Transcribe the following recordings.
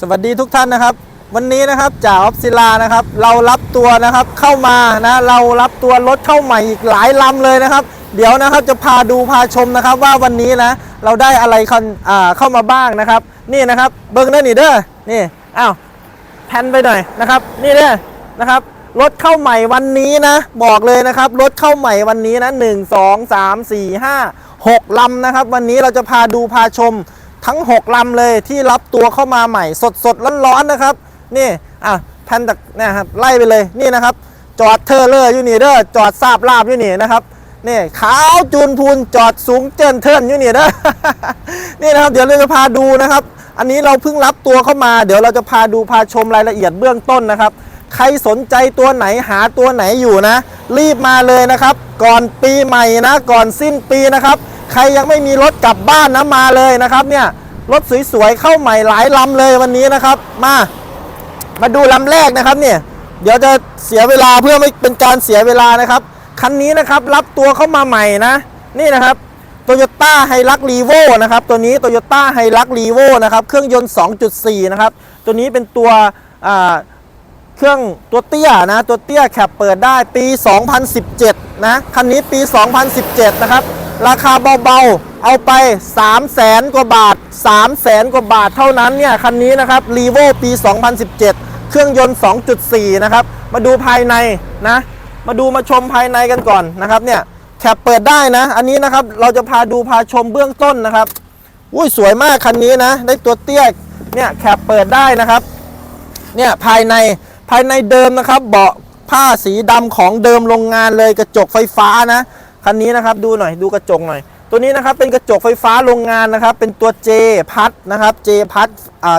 สวัสดีทุกท่านนะครับ วันนี้นะครับจ่าออฟศิลานะครับ เรารับตัวนะครับเข้ามานะเรารับตัวรถเข้าใหม่อีกหลายลำเลยนะครับ เดี๋ยวนะครับจะพาดูพาชมนะครับ ว่าวันนี้นะเราได้อะไรคันอ่าเข้ามาบ้างนะครับ นี่นะครับเบิ้งเด้อนี่เด้อนี่อ้าวแพนไปหน่อยนะครับ นี่เด้อนะครับรถเข้าใหม่วันนี้นะ บอกเลยนะครับรถเข้าใหม่วันนี้นะหนึ่งสองสามสี่ห้าหกลำนะครับ วันนี้เราจะพาดูพาชม ทั้ง 6ลำเลยที่รับตัวเข้ามาใหม่สดสดร้อนๆนะครับ นี่อะแพนตักเนะครับไล่ไปเลยนี่นะครับ จอดเทอร์เลอร์ยูนี่เด้อจอดซาบลาบยูนี่นะครับนี่ขาวจูนพูนจอดสูงเจินเทินยูนี่เด้อนี่นะครับ เดี๋ยวเราจะพาดูนะครับ อันนี้เราเพิ่งรับตัวเข้ามา เดี๋ยวเราจะพาดูพาชมรายละเอียดเบื้องต้นนะครับ ใครสนใจตัวไหนหาตัวไหนอยู่นะ รีบมาเลยนะครับ ก่อนปีใหม่นะ ก่อนสิ้นปีนะครับ ใครยังไม่มีรถกลับบ้านนะมาเลยนะครับเนี่ยรถสวยๆเข้าใหม่หลายลำเลยวันนี้นะครับ มา มาดูลำแรกนะครับเนี่ยเดี๋ยวจะเสียเวลาเพื่อไม่เป็นการเสียเวลานะครับคันนี้นะครับรับตัวเข้ามาใหม่นะ นี่นะครับโตโยต้าไฮรักรีโวนะครับตัวนี้โตโยต้าไฮรักรีโวนะครับเครื่องยนต์ 2.4 นะครับ ตัวนี้เป็นตัวเครื่องตัวเตี้ยนะ ตัวเตี้ยแคปเปิดได้ปี 2017 นะ คันนี้ปี 2017 นะครับ ราคาเบาๆ เอาไป 3 0 0แสนกว่าบาท 3 0 0แสนกว่าบาทเท่านั้นเนี่ย คันนี้นะครับรีโวปี 2017 เครื่องยนต์ 2.4 นะครับ มาดูภายในนะ มาดูมาชมภายในกันก่อนนะครับเนี่ยแคปเปิดได้นะ อันนี้นะครับเราจะพาดูพาชมเบื้องต้นนะครับอุ้ยสวยมากคันนี้นะ ได้ตัวเตี้ยเนี่ยแคปเปิดได้นะครับ เนี่ยภายในภายในเดิมนะครับ เบาะผ้าสีดำของเดิมโรงงานเลยกระจกไฟฟ้านะ คันนี้นะครับดูหน่อยดูกระจกหน่อย ตัวนี้นะครับเป็นกระจกไฟฟ้าโรงงานนะครับ เป็นตัว J พัดนะครับ J พัด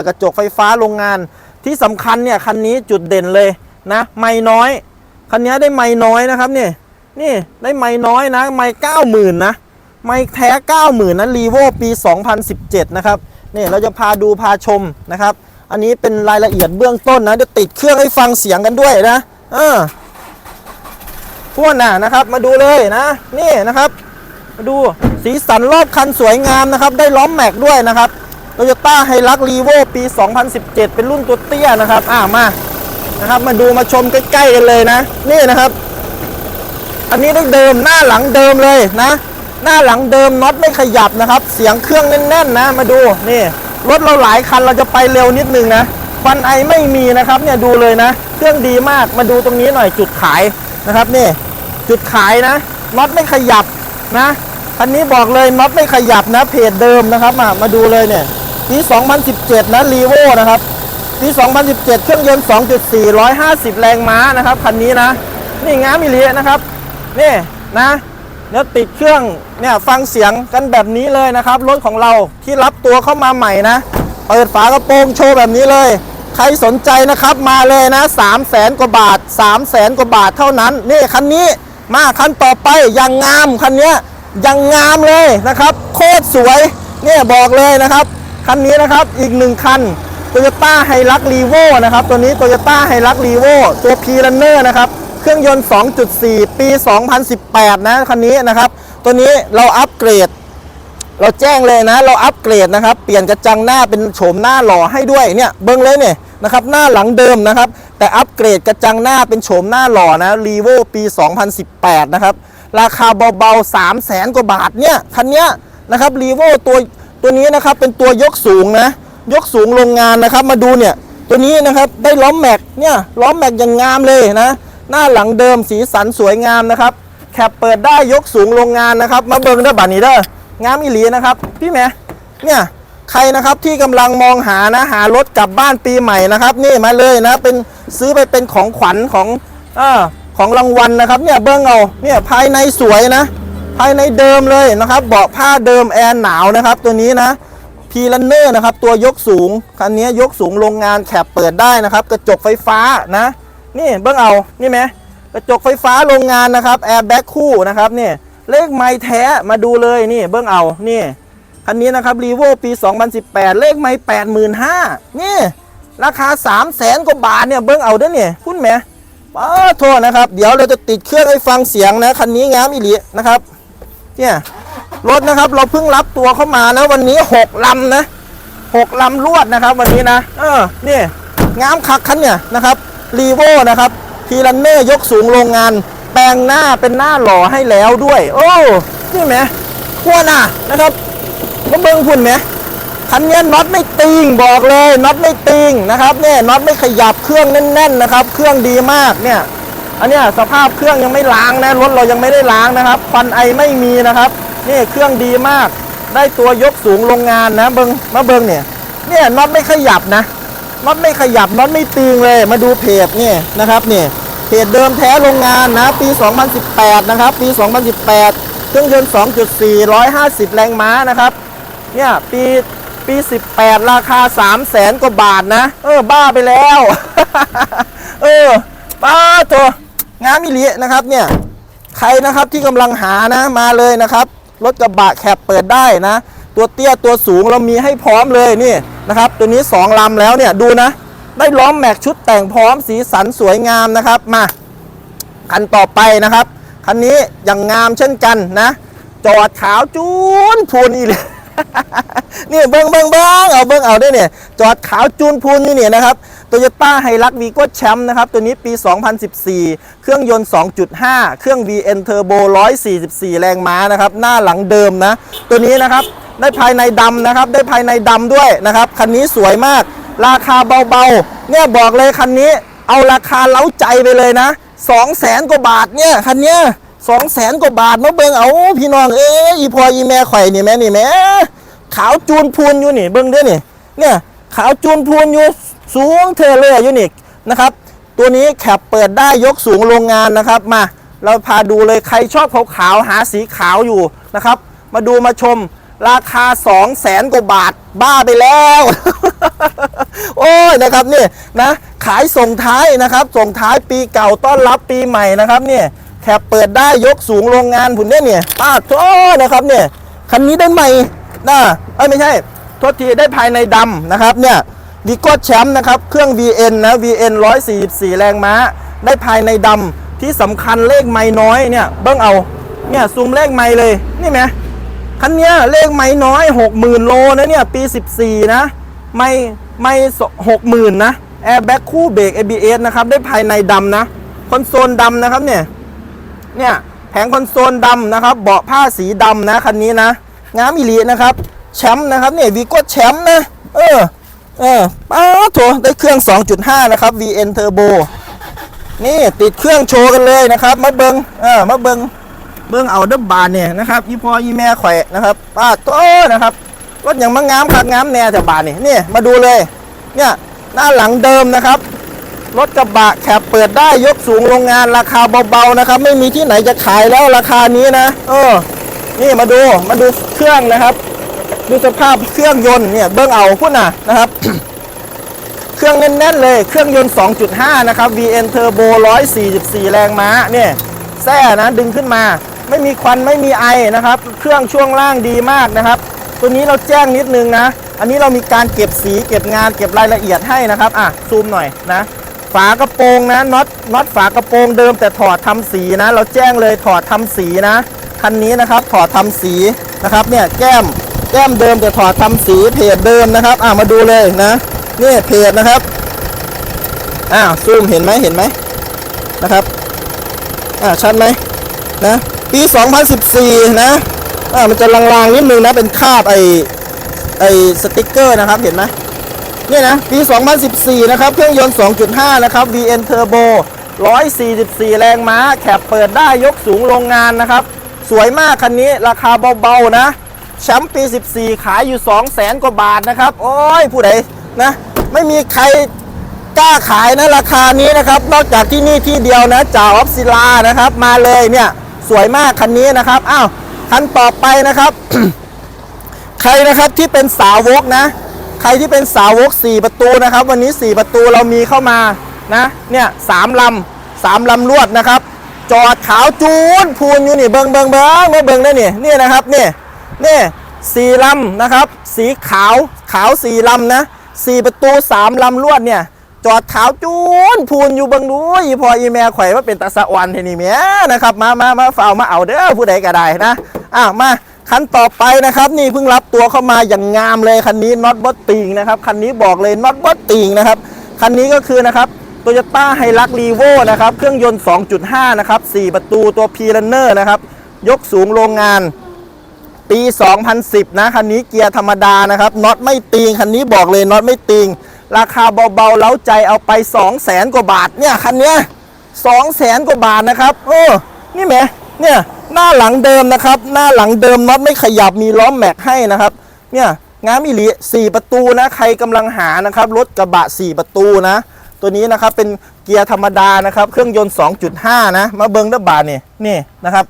กระจกไฟฟ้าโรงงาน ที่สำคัญเนี่ยคันนี้จุดเด่นเลยนะ ไม่น้อยคันนี้ได้ไม่น้อยนะครับเนี่ยนี่ได้ไม่น้อยนะไม่เก้าหมื่นนะไม่แท้90,000นะรีโวปี 2017 นะครับนี่เราจะพาดูพาชมนะครับ อันนี้เป็นรายละเอียดเบื้องต้นนะเดี๋ยวติดเครื่องให้ฟังเสียงกันด้วยนะเออ พวกน่ะนะครับ มาดูเลยนะนี่นะครับ มาดูสีสันรอบคันสวยงามนะครับ ได้ล้อมแม็กด้วยนะครับโตโยต้าไฮรักรีโวปี 2017 เป็นรุ่นตัวเตี้ยนะครับ อ่ามานะครับ มาดูมาชมใกล้ๆกันเลยนะ นี่นะครับ อันนี้ได้เดิมหน้าหลังเดิมเลยนะ หน้าหลังเดิมน็อตไม่ขยับนะครับ เสียงเครื่องแน่นๆนะ มาดูนี่รถเราหลายคันเราจะไปเร็วนิดนึงนะฟันไอไม่มีนะครับเนี่ยดูเลยนะ เครื่องดีมากมาดูตรงนี้หน่อยจุดขายนะครับนี่ จุดขายนะน็อตไม่ขยับนะคันนี้บอกเลยน็อตไม่ขยับนะเพจเดิมนะครับมามาดูเลยเนี่ยปี2017 นะรีโวนะครับปี2017 เครื่องยนต์ 2.4 150 แรงม้านะครับคันนี้นะ นี่ง้ามิเลีนะครับ นี่นะเดี๋ยวติดเครื่องเนี่ยฟังเสียงกันแบบนี้เลยนะครับรถของเราที่รับตัวเข้ามาใหม่นะ เปิดฝากระโปรงโชว์แบบนี้เลย ใครสนใจนะครับมาเลยนะ3 0 0แสนกว่าบาท3 0 0แสนกว่าบาทเท่านั้น นี่คันนี้ มาคันต่อไปยังงามคันนี้ยังงามเลยนะครับ โคตรสวยเนี่ยบอกเลยนะครับ คันนี้นะครับอีกหนึ่งคันโตโยต้าไฮรักรีโวนะครับ ตัวนี้โตโยต้าไฮรักรีโวตัว p ีรันเนอร์นะครับ เครื่องยนต์ 2.4 ปี 2018 นะคันนี้นะครับ ตัวนี้เราอัปเกรด เราแจ้งเลยนะ เราอัปเกรดนะครับ เปลี่ยนกระจังหน้าเป็นโฉมหน้าหล่อให้ด้วยเนี่ยเบิ้งเลยเนี่ย นะครับหน้าหลังเดิมนะครับ แต่อัปเกรดกระจังหน้าเป็นโฉมหน้าหล่อนะรีโวปี 2018 นะครับ ราคาเบาๆ 3 0 0แสนกว่าบาทเนี่ยคันเนี้ยนะครับรีโวตัวตัวนี้นะครับเป็นตัวยกสูงนะยกสูงโรงงานนะครับมาดูเนี่ยตัวนี้นะครับได้ล้อมแม็กเนี่ยล้อมแม็กอย่างงามเลยนะ หน้าหลังเดิมสีสันสวยงามนะครับแคปเปิดได้ยกสูงโรงงานนะครับ มาเบิงได้บัตรนี้เด้องามอีหลีนะครับ พี่แม่เนี่ย ใครนะครับที่กำลังมองหานะหารถกลับบ้านปีใหม่นะครับ นี่มาเลยนะเป็นซื้อไปเป็นของขวัญของอของรางวัลนะครับเนี่ยเบิ้องเอาเนี่ยภายในสวยนะ ภายในเดิมเลยนะครับ เบาะผ้าเดิมแอร์หนาวนะครับ ตัวนี้นะพีลันเนอร์นะครับ ตัวยกสูงคันนี้ยกสูงโรงงานแคปเปิดได้นะครับ กระจกไฟฟ้านะ นี่เบิ้องเอานี่ไหมกระจกไฟฟ้าโรงงานนะครับแอร์แบ็คคู่นะครับนี่เลขไม้แท้มาดูเลยนี่เบิ้องเอานี่ คันนี้นะครับรีโวปี 2018 เลขไม้85,000นี่ ราคา3 0 0แสนกว่าบาทเนี่ยเบิ้งเอาเด้เนี่ยคุณแหมป้าโทษนะครับ เดี๋ยวเราจะติดเครื่องให้ฟังเสียงนะ คันนี้งามอีหลีนะครับ เนี่ย รถนะครับเราเพิ่งรับตัวเข้ามานะ วันนี้6ลำนะหกลำลวดนะครับ วันนี้นะ เออนี่งามคักคันเนี่ยนะครับรีโวนะครับทีลันเนอร์ยกสูงโรงงาน แปลงหน้าเป็นหน้าหล่อให้แล้วด้วย โอ้นี่ไหมขั้วหน้านะครับ มาเบิ้งพุ่นไหมคันนี้น็อตไม่ติงบอกเลยน็อตไม่ติงนะครับเนี่ยน็อตไม่ขยับเครื่องแน่นๆนะครับ เครื่องดีมากเนี่ยอันนี้สภาพเครื่องยังไม่ล้างนะรถเรายังไม่ได้ล้างนะครับควันไอไม่มีนะครับนี่เครื่องดีมาก ได้ตัวยกสูงโรงงานนะเบิงมาเบิงเนี่ยเนี่ยน็อตไม่ขยับนะน็อตไม่ขยับน็อตไม่ติงเลย มาดูเพจนี่นะครับเนี่ยเพจเดิมแท้โรงงานนะปี 2018 นะครับ ปี 2018 เครื่องยนต์ 2.4 150 แรงม้านะครับ เนี่ยปีปี 18 ราคา 3 0 0แสนกว่าบาทนะ เออ บ้าไปแล้ว เออป้าตัวงามมิลินะครับเนี่ยใครนะครับที่กำลังหานะมาเลยนะครับรถกระบะแคบเปิดได้นะ ตัวเตี้ยตัวสูงเรามีให้พร้อมเลยนี่นะครับ ตัวนี้ 2ลำแล้วเนี่ยดูนะ ได้ล้อมแม็กชุดแต่งพร้อมสีสันสวยงามนะครับมาคันต่อไปนะครับคันนี้อย่างงามเช่นกันนะ จอดขาวจูนพูนอีเลย นี่เบิ้งเบิ้งเบิ้งเอาเบิ้งเอาได้เนี่ย จอดขาวจูนพูนนี่เนี่ยนะครับโตโยต้าไฮรักวีโก้แชมป์นะครับ ตัวนี้ปี 2014 เครื่องยนต์ 2.5 เครื่อง VN Turbo 144 แรงม้านะครับ หน้าหลังเดิมนะ ตัวนี้นะครับ ได้ภายในดำนะครับ ได้ภายในดำด้วยนะครับ คันนี้สวยมาก ราคาเบาๆ เนี่ยบอกเลยคันนี้ เอาราคาเล้าใจไปเลยนะ 2 0 0แสนกว่าบาทเนี่ยคันเนี้ย สองแสนกว่าบาทมาเบิ่งเอาพี่น้องเอ้ยอีพออีแม่ข่อยนี่แม่นี่แม่ขาวจูนพูนอยู่นี่เบิ่งเด้อนี่เนี่ยขาวจูนพูนอยู่สูงเทเลยอยู่นี่นะครับ ตัวนี้แคปเปิดได้ยกสูงโรงงานนะครับ มาเราพาดูเลยใครชอบขาวๆหาสีขาวอยู่นะครับ มาดูมาชมราคา 2 0 0แสนกว่าบาทบ้าไปแล้ว โอ้ยนะครับเนี่ยนะขายส่งท้ายนะครับ ส่งท้ายปีเก่าต้อนรับปีใหม่นะครับเนี่ย แคปเปิดได้ยกสูงโรงงานผุนเนี่ยเนี่ยป้าโทนะครับเนี่ยคันนี้ได้ใหม่นะเอ้ยไม่ใช่โทษทีได้ภายในดำนะครับเนี่ยดีโก้แชมป์นะครับเครื่อง VN นะ VN 144 แรงม้า ได้ภายในดำที่สำคัญเลขไม่น้อยเนี่ยเบิ้งเอาเนี่ยซูมเลขไม่เลยนี่ไหมคันนี้เลขไม่น้อย 60,000 โลนะเนี่ยปี 14 นะ ไม่ไม่หกหมื่นนะแอร์แบ็คคู่เบรก ABS นะครับได้ภายในดำนะคอนโซลดำนะครับเนี่ย เนี่ยแผงคอนโซลดำนะครับ เบาะผ้าสีดำนะคันนี้นะงามอีลีนะครับ แชมป์นะครับเนี่ยวีโก้แชมป์นะ เออ เออป้าโถได้เครื่อง 2.5 นะครับ VN Turbo นี่ติดเครื่องโชว์กันเลยนะครับ มาเบิงเออมาเบิงเบื้งเอาเดับบานเนี่ยนะครับยี่พ่อยี่แม่แข่อยนะครับป้าโตนะครับรถอย่างมางามคักงามแน่แต่บานนี่นี่มาดูเลย เนี่ยหน้าหลังเดิมนะครับ รถกระบะแคบเปิดได้ยกสูงโรงงานราคาเบาๆนะครับ ไม่มีที่ไหนจะขายแล้วราคานี้นะ เออ นี่มาดูมาดูเครื่องนะครับ ดูสภาพเครื่องยนต์เนี่ยเบื้องเอาพุ่นน่ะนะครับ เครื่องแน่นๆเลยเครื่องยนต์ 2.5 นะครับ VN Turbo 144 แรงม้าเนี่ยแส้นะดึงขึ้นมา ไม่มีควันไม่มีไอนะครับ เครื่องช่วงล่างดีมากนะครับ ตัวนี้เราแจ้งนิดนึงนะอันนี้เรามีการเก็บสีเก็บงานเก็บรายละเอียดให้นะครับ อะ ซูมหน่อยนะ ฝากระโปรงนะน็อตน็อตฝากระโปรงเดิมแต่ถอดทำสีนะ เราแจ้งเลยถอดทำสีนะคันนี้นะครับถอดทำสีนะครับเนี่ยแก้มแก้มเดิมแต่ถอดทำสีเพจเดิมนะครับ อะมาดูเลยนะนี่เพจนะครับอ่าซูมเห็นไหมเห็นไหมนะครับอ่าชัดไหมนะปี 2014 นะอ่ามันจะลางๆนิดนึงนะเป็นคาบไอไอสติกเกอร์นะครับเห็นไหม นี่นะปี 2014 นะครับ เครื่องยนต์ 2.5 นะครับ VN Turbo 144 แรงม้า แคปเปิดได้ยกสูงโรงงานนะครับ สวยมากคันนี้ราคาเบาๆนะแชมป์ปี 14 ขายอยู่ 2 0 0แสนกว่าบาทนะครับ โอ้ย ผู้ใดนะ ไม่มีใครกล้าขายนะราคานี้นะครับ นอกจากที่นี่ที่เดียวนะจ่าออฟซิลานะครับ มาเลยเนี่ยสวยมากคันนี้นะครับ อ้าว คันต่อไปนะครับ ใครนะครับที่เป็นสาวกนะ ใครที่เป็นสาวก 4 ประตูนะครับ วันนี้ 4 ประตูเรามีเข้ามานะเนี่ยสามลำสามลำลวดนะครับ จอดขาวจูนพูนอยู่นี่เบิงเบิงเบิงมาเบิงได้นี่ยเนี่ยนะครับเนี่ยเนี่ยสี่ลำนะครับ สีขาวขาวสี่ลำนะสี่ประตูสามลำลวดเนี่ยจอดขาวจูนพูนอยู่เบังดูอีพออีแม่ข่อยว่าเป็นตาสะอวันเทนี่เมียนะครับมามามาเฝ้ามาเอาเด้อผู้ใดก็ได้นะอ้าวมา คันต่อไปนะครับ นี่เพิ่งรับตัวเข้ามาอย่างงามเลยคันนี้น็อตบอสติงนะครับคันนี้บอกเลยน็อตบอสติงนะครับคันนี้ก็คือนะครับโตโยต้าไฮรักรีโวนะครับเครื่องยนต์ 2.5 นะครับ 4 ประตูตัวพีลันเนอร์นะครับ ยกสูงโรงงาน ปี 2010 นะคันนี้เกียร์ธรรมดานะครับน็อตไม่ติงคันนี้บอกเลยน็อตไม่ติงราคาเบาๆเล้าใจเอาไป 2 0 0แสนกว่าบาทเนี่ยคันเนี้ย2 0 0แสนกว่าบาทนะครับโอ้นี่แหมเนี่ย หน้าหลังเดิมนะครับ หน้าหลังเดิมน็อตไม่ขยับมีล้อมแม็กให้นะครับ เนี่ยงามอิลิ4ประตูนะใครกำลังหานะครับรถกระบะ 4 ประตูนะ ตัวนี้นะครับเป็นเกียร์ธรรมดานะครับเครื่องยนต์ 2.5 นะ มาเบิงด้บาทนี่ยนี่นะครับ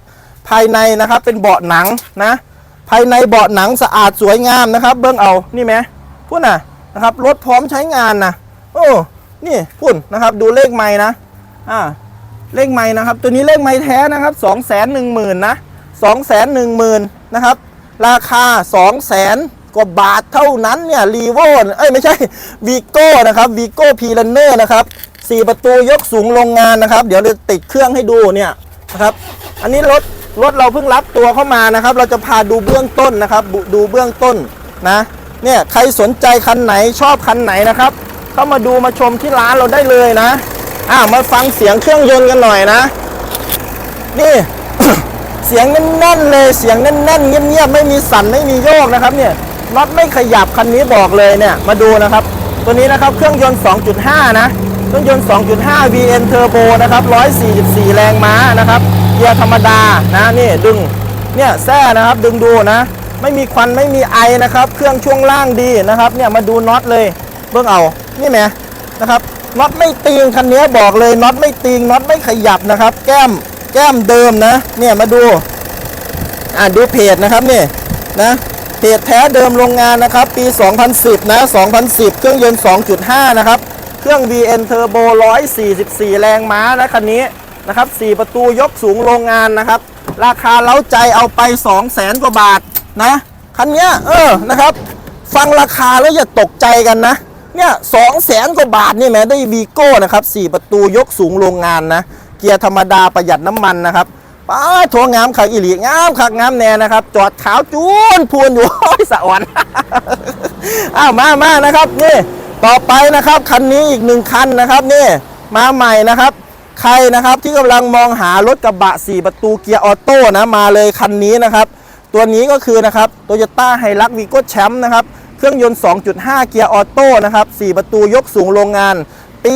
ภายในนะครับเป็นเบาะหนังนะ ภายในเบาะหนังสะอาดสวยงามนะครับ เบิ้งเอานี่ไหมพุ่นนะนะครับรถพร้อมใช้งานนะโอ้นี่พุ่นนะครับดูเลขไม้นะอ่า เลขไม้นะครับ ตัวนี้เลขไม้แท้นะครับ2 1 0 0 0 0นะ2 1 0 0 0 0นะครับ ราคา2 0 0 0 0 0กว่าบาทเท่านั้นเนี่ยรีโวเอ้ยไม่ใช่วีโก้นะครับวีโก้พีลันเนอร์นะครับสี่ประตูยกสูงโรงงานนะครับ เดี๋ยวเราติดเครื่องให้ดูเนี่ยนะครับ อันนี้รถรถเราเพิ่งรับตัวเข้ามานะครับ เราจะพาดูเบื้องต้นนะครับ ดูเบื้องต้นนะเนี่ยใครสนใจคันไหนชอบคันไหนนะครับ เข้ามาดูมาชมที่ร้านเราได้เลยนะ อ่ามาฟังเสียงเครื่องยนต์กันหน่อยนะ นี่ เสียงแน่นๆเลยเสียงแน่นๆเงียบๆไม่มีสั่นไม่มีโยกนะครับ เนี่ยน็อตไม่ขยับคันนี้บอกเลยเนี่ยมาดูนะครับ ตัวนี้นะครับเครื่องยนต์ 2.5 นะเครื่องยนต์ 2.5 VN Turbo นะครับ 144 แรงม้านะครับเกียร์ธรรมดานะนี่ดึงเนี่ยแท้นะครับดึงดูนะ ไม่มีควันไม่มีไอนะครับ เครื่องช่วงล่างดีนะครับ เนี่ยมาดูน็อตเลยเบิ่งเอานี่ไหมนะครับ น็อตไม่ตีงคันนี้บอกเลยน็อตไม่ตีงน็อตไม่ขยับนะครับ แก้มแก้มเดิมนะ เนี่ยมาดู อ่านดูเพจนะครับนี่นะเพจแท้เดิมโรงงานนะครับ ปี 2010 นะ 2010 เครื่องยนต์ 2.5 นะครับ เครื่อง VN Turbo 144 แรงม้านะคันนี้นะครับ 4 ประตูยกสูงโรงงานนะครับ ราคาเล้าใจเอาไป 200,000 กว่าบาทนะ คันนี้เออนะครับ ฟังราคาแล้วอย่าตกใจกันนะ เนี่ยสองแสนกว่าบาทนี่แม้ได้วีโก้นะครับสี่ประตูยกสูงโรงงานนะ เกียร์ธรรมดาประหยัดน้ำมันนะครับป้าโถงามขักอิหลีงามขักงามแน่นะครับ จอดขาวจูนพูนอยู่โอ้สะอ่อนอ้าวมามานะครับนี่ต่อไปนะครับคันนี้อีกหนึ่งคันนะครับนี่มาใหม่นะครับ ใครนะครับที่กำลังมองหารถกระบะ 4 ประตูเกียร์ออโต้นะมาเลยคันนี้นะครับ ตัวนี้ก็คือนะครับโตโยต้าไฮรักวีโก้แชมป์นะครับ เครื่องยนต์ 2.5 เกียร์ออโต้นะครับ4ประตูยกสูงโรงงาน ปี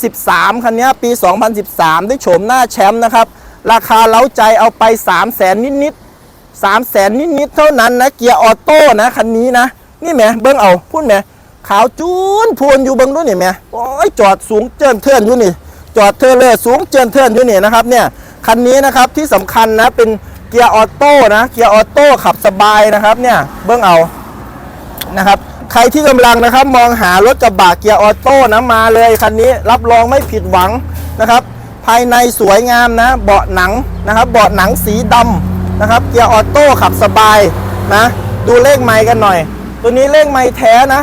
2013 คันนี้ปี 2013 ได้โฉมหน้าแชมป์นะครับ ราคาเล้าใจเอาไป 3 0 0แสนนิดๆ3 0 0แสนนิดๆ เท่านั้นนะเกียร์ออโต้นะคันนี้นะ นี่แหมเบิ้งเอาพูดแหมขาวจูนพวนอยู่เบิ้งด้วยนี่แหมโอ้ยจอดสูงเจินเทือนอยู่นี่ จอดเทเลอร์สูงเจินเทือนอยู่นี่นะครับเนี่ยคันนี้นะครับที่สำคัญนะเป็นเกียร์ออโต้นะเกียร์ออโต้ขับสบายนะครับเนี่ยเบิ้งเอา นะครับ ใครที่กำลังนะครับมองหารถกระบะเกียร์ออโต้นะมาเลยคันนี้รับรองไม่ผิดหวังนะครับ ภายในสวยงามนะ เบาะหนังนะครับ เบาะหนังสีดำนะครับ เกียร์ออโต้ขับสบายนะ ดูเลขไมค์กันหน่อย ตัวนี้เลขไมค์แท้นะ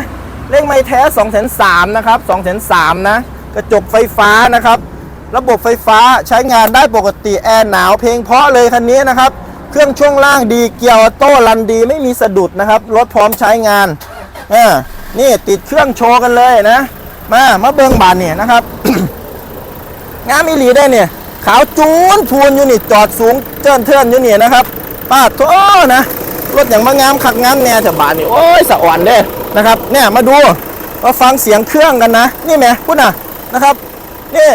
เลขไมค์แท้2 3 0 0 0นนะครับ2 3 0 0นะ กระจกไฟฟ้านะครับ ระบบไฟฟ้าใช้งานได้ปกติแอร์หนาวเพลงเพราะเลยคันนี้นะครับ เครื่องช่วงล่างดีเกียร์ออโต้รันดีไม่มีสะดุดนะครับ รถพร้อมใช้งานอ่านี่ติดเครื่องโชว์กันเลยนะ มามาเบิ้งบานเนี่ยนะครับ งามอีหลีได้เนี่ย ขาวจูนพูนอยู่นี่จอดสูงเจินเทินอยู่นี่นะครับป้าดโทนะรถอย่างมางามขักงามแน่จะบานนี่โอ้ยสะอ่อนเด้นะครับเนี่ยมาดูมาฟังเสียงเครื่องกันนะ นี่ไหมพูดนะนะครับนี่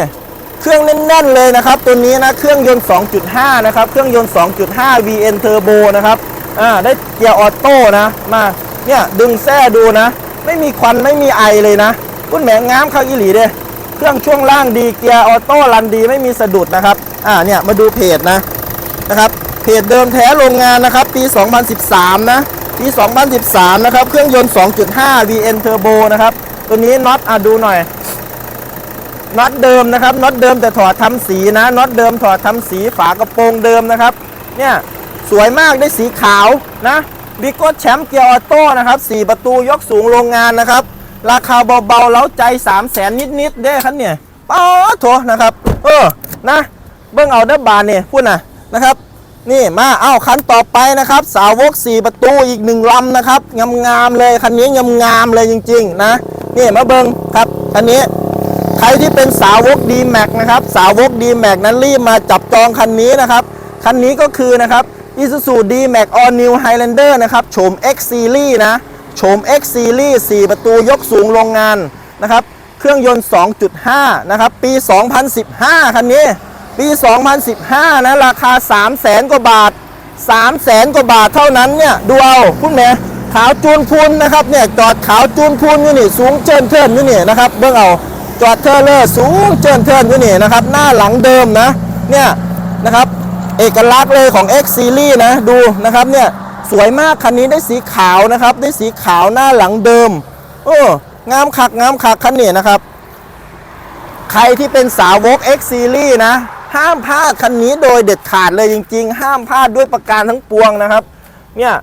เครื่องแน่นๆเลยนะครับ ตัวนี้นะเครื่องยนต์ 2.5 นะครับ เครื่องยนต์ 2.5 VN Turbo นะครับอ่าได้เกียร์ออโต้นะมาเนี่ยดึงแส้ดูนะ ไม่มีควันไม่มีไอเลยนะคุณแหมงามเข้าอีหลีเด้เครื่องช่วงล่างดีเกียร์ออโต้รันดีไม่มีสะดุดนะครับอ่าเนี่ยมาดูเพจนะนะครับเพจเดิมแท้โรงงานนะครับ ปี 2013 นะปี 2013 นะครับ เครื่องยนต์ 2.5 VN Turbo นะครับ ตัวนี้น็อตอะดูหน่อย น็อตเดิมนะครับน็อตเดิมแต่ถอดทำสีนะน็อตเดิมถอดทำสีฝากระโปรงเดิมนะครับ เนี่ยสวยมากได้สีขาวนะบิ๊กโกแชมป์เกียร์ออโต้นะครับ4ประตูยกสูงโรงงานนะครับ ราคาเบาๆแล้วใจ 3 0 0แสนนิดๆได้ครับเนี่ยป้าโถนะครับ เออนะ เบิ้องเอาเด้อบานเนี่ยพูดนะนะครับ นี่มาเอ้าคันต่อไปนะครับ สาวก 4 ประตูอีกหนึ่งลำนะครับงามๆเลยคันนี้งามๆเลยจริง ๆ นะนี่มาเบิงครับคันนี้ ใครที่เป็นสาวก d m a x นะครับ สาวก d m a x นั้นรีบมาจับจองคันนี้นะครับ คันนี้ก็คือนะครับ Isuzu D-Max All New Highlander นะครับโฉม X Series นะโฉม X Series 4 ประตูยกสูงโรงงานนะครับ เครื่องยนต์ 2.5 นะครับ ปี 2015 คันนี้ ปี 2015 นะ ราคา 3 0 0แสนกว่าบาท 3 0 0แสนกว่าบาทเท่านั้นเนี่ย ดูเอาคุณแม่ขาวจูนพูนนะครับ เนี่ย จอดขาวจูนพูนอยู่นี่ สูงเจินเทินอยู่นี่นะครับ เบื้องเอา จอดเทเลอร์สูงเจินเทินอยู่นี่นะครับ หน้าหลังเดิมนะ เนี่ยนะครับ เอกลักษณ์เลยของ X Series นะ ดูนะครับเนี่ยสวยมากคันนี้ได้สีขาวนะครับ ได้สีขาวหน้าหลังเดิมโอ้งามคักงามคักคันนี้นะครับ ใครที่เป็นสาวก X Series นะ ห้ามพลาดคันนี้โดยเด็ดขาดเลยจริง ๆ ห้ามพลาดด้วยประการทั้งปวงนะครับ เนี่ย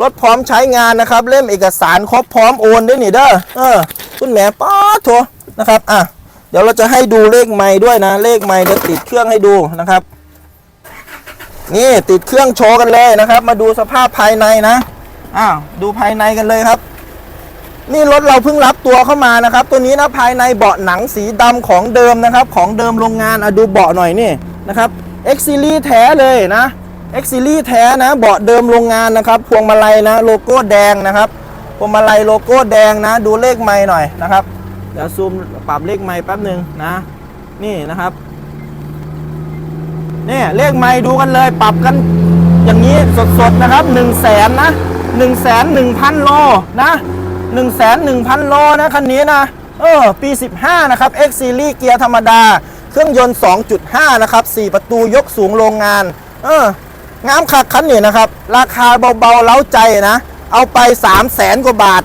รถพร้อมใช้งานนะครับ เล่มเอกสารครบพร้อมโอนด้วยนี่เด้อเออคุณแม่ป๊อดโถ นะครับอะเดี๋ยวเราจะให้ดูเลขไม้ด้วยนะ เลขไม้เดี๋ยวติดเครื่องให้ดูนะครับ นี่ติดเครื่องโชว์กันเลยนะครับ มาดูสภาพภายในนะอ้าวดูภายในกันเลยครับ นี่รถเราเพิ่งรับตัวเข้ามานะครับ ตัวนี้นะภายในเบาะหนังสีดำของเดิมนะครับ ของเดิมโรงงานอะดูเบาะหน่อยนี่นะครับ X Series แท้เลยนะ X Series แท้นะ เบาะเดิมโรงงานนะครับพวงมาลัยนะ โลโก้แดงนะครับพวงมาลัยโลโก้แดงนะ ดูเลขไม้หน่อยนะครับ เดี๋ยวซูมปรับเลขไม้แป๊บหนึ่งนะ นี่นะครับนี่เลขไม่ดูกันเลยปรับกันอย่างนี้สดๆนะครับ1นึ่งแสนนะ1นึ่งแสนหนึ่งพันโลนะ1นึ่งแสนหนึ่งพันโลนะคันนี้นะเออปี 15 นะครับ X Series เกียร์ธรรมดา เครื่องยนต์ 2.5 นะครับ 4 ประตูยกสูงโรงงาน เอองามคักคันนี้นะครับ ราคาเบาๆ เล้าใจนะ เอาไป 3 0 0แสนกว่าบาท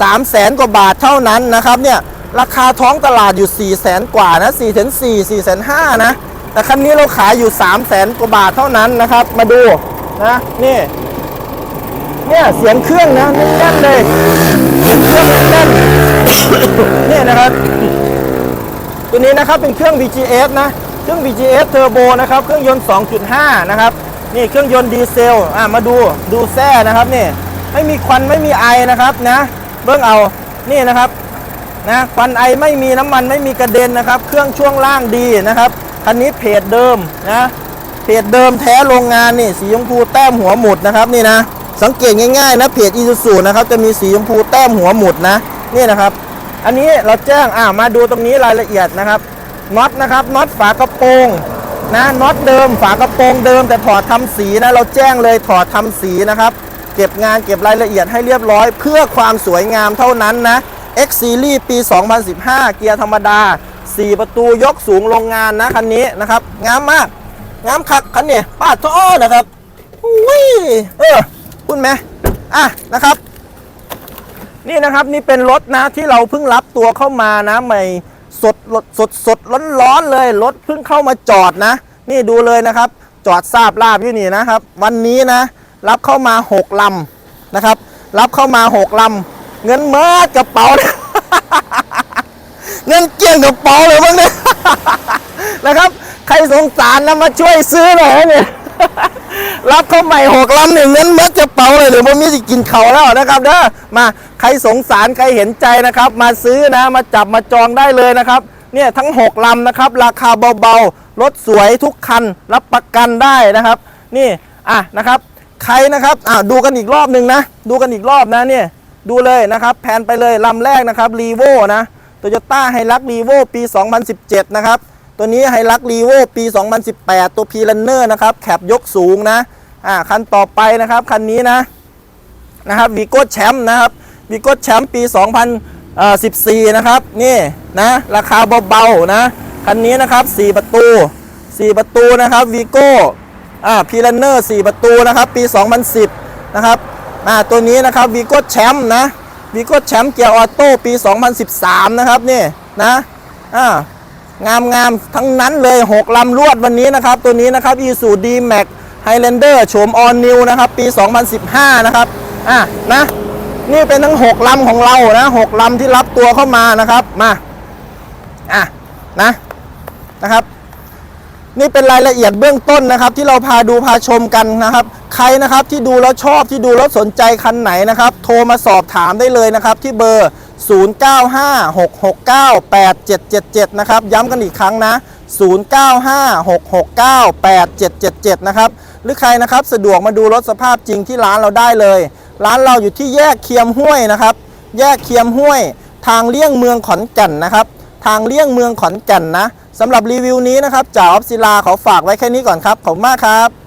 3 0 0แสนกว่าบาทเท่านั้นนะครับเนี่ย ราคาท้องตลาดอยู่ 4 0 0แสนกว่านะ4ถึง4 4 5 0 0นะ แต่คันนี้เราขายอยู่ 3 0 0แสนกว่าบาทเท่านั้นนะครับ มาดูนะ นี่ เนี่ยเสียงเครื่องนะแน่นเลยเสียงเครื่องแน่นนี่นะครับ ตัวนี้นะครับเป็นเครื่อง VGS นะ เครื่อง VGS Turbo นะครับ เครื่องยนต์ 2.5 นะครับ นี่เครื่องยนต์ดีเซล อะมาดูดูแท้นะครับนี่ ไม่มีควันไม่มีไอนะครับนะ เบิ้องเอา นี่นะครับ นะควันไอไม่มีน้ำมันไม่มีกระเด็นนะครับ เครื่องช่วงล่างดีนะครับคันนี้เพจเดิมนะเพจเดิมแท้โรงงานนี่สีชมพูแต้มหัวหมุดนะครับนี่นะสังเกตง่ายๆนะเพจอีซูซูนะครับจะมีสีชมพูแต้มหัวหมุดนะนี่นะครับ อันนี้เราแจ้งอ่ามาดูตรงนี้รายละเอียดนะครับน็อตนะครับน็อตฝากระโปรงนะน็อตเดิมฝากระโปรงเดิม แต่ถอดทำสีนะเราแจ้งเลยถอดทำสีนะครับ เก็บงานเก็บรายละเอียดให้เรียบร้อย เพื่อความสวยงามเท่านั้นนะ X Series ปี 2015 เกียร์ธรรมดา 4 ประตูยกสูงโรงงานนะคันนี้นะครับงามมากงามคักคันนี้ป้าดโท่นะครับอุ้ยเออคุณไหมอะนะครับ นี่นะครับนี่เป็นรถนะที่เราเพิ่งรับตัวเข้ามานะใหม่สดสดสดร้อนร้อนๆเลยรถเพิ่งเข้ามาจอดนะ นี่ดูเลยนะครับ จอดทราบลาบอยู่นี่นะครับ วันนี้นะ รับเข้ามา 6ลำนะครับ รับเข้ามา 6ลำ เงินมิดกระเป๋าเงินเกลี้ยงกระเป๋าเลยมั้งเนี่ยนะครับ ใครสงสารนะมาช่วยซื้อหน่อยนะเนี่ยรับเข้าใหม่หกลำหนึ่งเงินมัดจะเป๋าเลยหรือว่ามีสิกินเขาแล้วนะครับเด้อมาใครสงสารใครเห็นใจนะครับ มาซื้อนะมาจับมาจองได้เลยนะครับเนี่ยทั้ง6ลำนะครับ ราคาเบาๆรถสวยทุกคันรับประกันได้นะครับ นี่อะนะครับ ใครนะครับอะดูกันอีกรอบหนึ่งนะ ดูกันอีกรอบนะเนี่ย ดูเลยนะครับแผนไปเลยลำแรกนะครับรีโวนะโตโยต้าไฮรักรีโวปี 2017 นะครับ ตัวนี้ไฮรักรีโวปี 2018 ตัวพีลันเนอร์นะครับแคปยกสูงนะอ่าคันต่อไปนะครับคันนี้นะนะครับวีโก้แชมป์นะครับวีโก้แชมป์ปี 2014 นะครับ นี่นะราคาเบาๆนะคันนี้นะครับ 4 ประตู 4 ประตูนะครับวีโก้อ่าพีลันเนอร์4ประตูนะครับ ปี 2010 นะครับ อ่าตัวนี้นะครับวีโก้แชมป์นะวีโก้แชมป์เกียร์ออโต้ปี 2013 นะครับนี่นะอ่างามงามทั้งนั้นเลย 6 ลำรวดวันนี้นะครับ ตัวนี้นะครับ e s u d m a x Highlander โฉม All New นะครับ ปี 2015 นะครับอะนะ นี่เป็นทั้ง 6 ลำของเรานะ 6 ลำที่รับตัวเข้ามานะครับมาอะนะนะครับ นี่เป็นรายละเอียดเบื้องต้นนะครับ ที่เราพาดูพาชมกันนะครับ ใครนะครับที่ดูแล้วชอบที่ดูแล้วสนใจคันไหนนะครับ โทรมาสอบถามได้เลยนะครับ ที่เบอร์ 0956698777 นะครับ ย้ำกันอีกครั้งนะ 0956698777 นะครับ หรือใครนะครับสะดวกมาดูรถสภาพจริงที่ร้านเราได้เลย ร้านเราอยู่ที่แยกเคียมห้วยนะครับ แยกเคียมห้วย ทางเลี่ยงเมืองขอนแก่นนะครับ ทางเลี่ยงเมืองขอนแก่นนะ สำหรับรีวิวนี้นะครับจ่าออฟศิลาขอฝากไว้แค่นี้ก่อนครับ ขอบคุณมากครับ